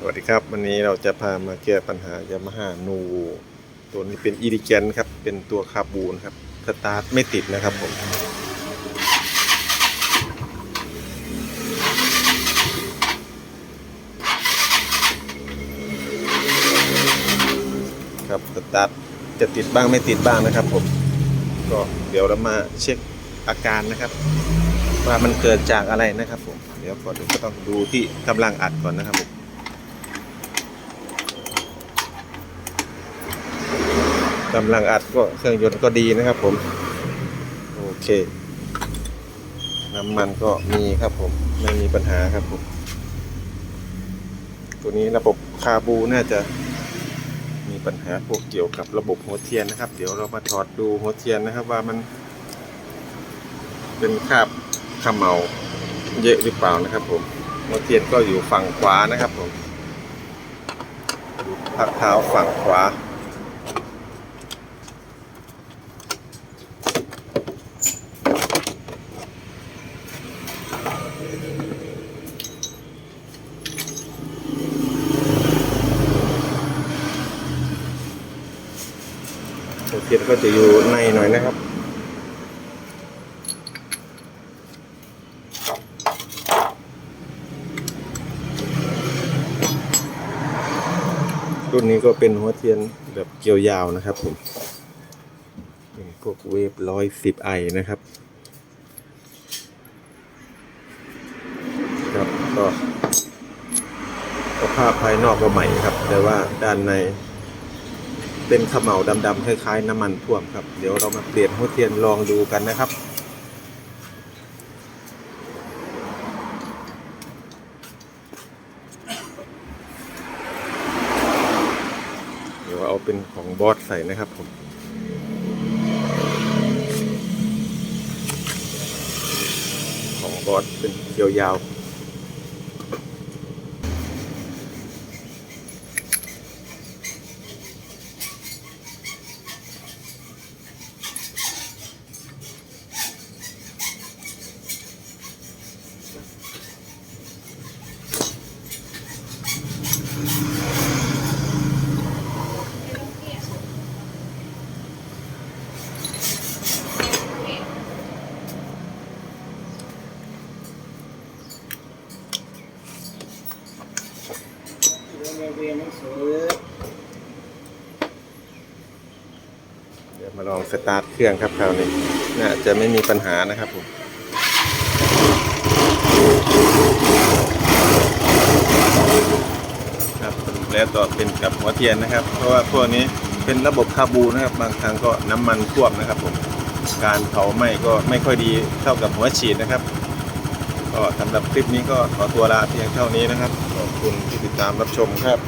สวัสดีครับ วันนี้เราจะพามาแก้ปัญหายามาฮ่านูตัวนี้เป็นอีริแกนครับ เป็นตัวคาบูนครับสตาร์ทไม่ติดนะครับผม ครับสตาร์ทจะติดบ้างไม่ติดบ้างนะครับผม ก็เดี๋ยวเรามาเช็คอาการนะครับ ว่ามันเกิดจากอะไรนะครับผม เดี๋ยวก่อนอื่นก็ต้องดูที่กำลังอัดก่อนนะครับผม กำลังอัดก็เครื่องยนต์ก็ดีนะครับผม โอเค น้ำมันก็มีครับผม ไม่มีปัญหาครับผม ตัวนี้ระบบคาบูน่าจะมีปัญหาพวกเกี่ยวกับระบบหัวเทียนนะครับ เดี๋ยวเรามาถอดดูหัวเทียนนะครับ ว่ามันเป็นคราบขมเหลาเยอะหรือเปล่านะครับ ผมหัวเทียนก็อยู่ฝั่งขวานะครับผมพักเท้าฝั่งขวา หัวเทียนก็จะอยู่ในหน่อยนะครับรุ่นนี้ก็เป็นหัวเทียนแบบเกี่ยวยาวนะครับผมพวกเวฟร้อยสิบไอนะครับ ครับ ก็สภาพภายนอกก็ใหม่ครับ แต่ว่าด้านในเป็นขมเหลาดำๆคล้ายๆ น้ำมันท่วมครับ เดี๋ยวเรามาเปลี่ยนหัวเทียนลองดูกันนะครับเดี๋ยวเอาเป็นของบอสใส่นะครับผมของบอสเป็นเกียวยาว เรียนหนังสือเดี๋ยวมาลองสตาร์ทเครื่องครับคราวนี้น่าจะไม่มีปัญหานะครับผมครับสรุปแล้วก็เป็นกับหัวเทียนนะครับ เพราะว่าพวกนี้เป็นระบบคาบูนะครับ บางครั้งก็น้ำมันท่วมนะครับผมการเผาไหม้ก็ไม่ค่อยดีเท่ากับหัวฉีดนะครับ ก็สำหรับคลิปนี้ก็ขอตัวลาเพียงเท่านี้นะครับ ขอบคุณที่ติดตามรับชมครับ